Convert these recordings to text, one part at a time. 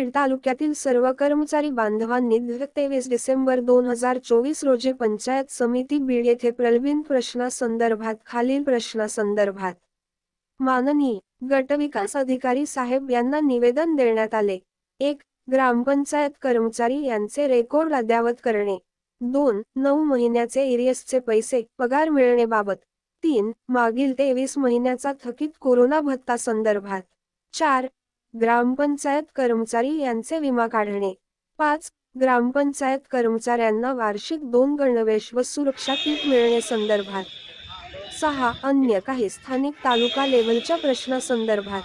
तालुक्यातील सर्व कर्मचारी बांधवांनी तेवीस डिसेंबर दोन हजार चोवीस रोजी पंचायत समिती बीड येथे प्रलबीन प्रश्नासंदर्भात खालील प्रश्नासंदर्भात. माननीय गटविकास अधिकारी साहेब यांना निवेदन देण्यात आले. एक ग्रामपंचायत कर्मचारी यांचे रेकॉर्ड अद्यावत करणे. दोन नऊ महिन्याचे इरियसचे पैसे पगार मिळण्याबाबत. तीन मागील तेवीस महिन्याचा थकीत कोरोना भत्ता संदर्भात. चार ग्रामपंचायत कर्मचारी यांचे विमा काढणे. पाच ग्रामपंचायत कर्मचाऱ्यांना वार्षिक दोन गणवेश व सुरक्षा किट मिळणे संदर्भात सहा अन्य काही स्थानिक तालुका लेवलच्या प्रश्नासंदर्भात.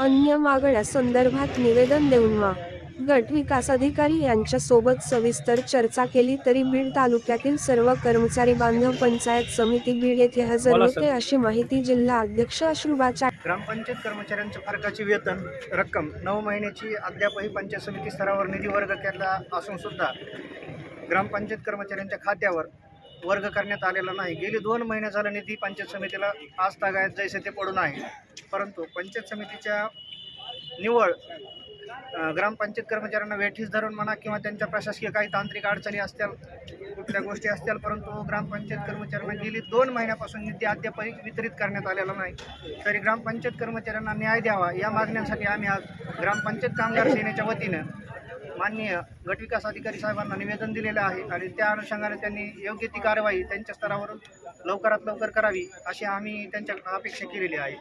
अन्य मागण्या संदर्भात निवेदन देऊन मा. गट विकास अधिकारी यांच्या सोबत सविस्तर चर्चा केली तरी बीड तालुक्यातील सर्व कर्मचारी बांधव पंचायत समिती बीड येथे हजर होते. अशी माहिती जिल्हा अध्यक्ष अश्रुबा चा ग्रामपंचायत कर्मचाऱ्यांच्या फरकाची वेतन रक्कम नऊ महिन्याची अद्यापही पंचायत समिती स्तरावर निधी वर्ग केला असून सुद्धा ग्रामपंचायत कर्मचाऱ्यांच्या खात्यावर वर्ग करण्यात आलेला नाही गेली दोन महिने झालं निधी पंचायत समितीला आज तागायत जैसे ते पडून आहे परंतु पंचायत समितीच्या निवड ग्रामपंचायत कर्मचाऱ्यांना वेठीस धरून म्हणा किंवा त्यांच्या प्रशासकीय काही तांत्रिक अडचणी असतील कुठल्या गोष्टी असतील परंतु ग्रामपंचायत कर्मचाऱ्यांना गेली दोन महिन्यापासून निधी अद्यापही वितरित करण्यात आलेला नाही. तरी ग्रामपंचायत कर्मचाऱ्यांना न्याय द्यावा या मागण्यांसाठी आम्ही आज ग्रामपंचायत कामगार सेनेच्या वतीनं माननीय गटविकास अधिकारी साहेबांना निवेदन दिलेलं आहे आणि त्या अनुषंगाने त्यांनी योग्य ती कारवाई त्यांच्या स्तरावरून लवकरात लवकर करावी अशी आम्ही त्यांच्या अपेक्षा केलेली आहे.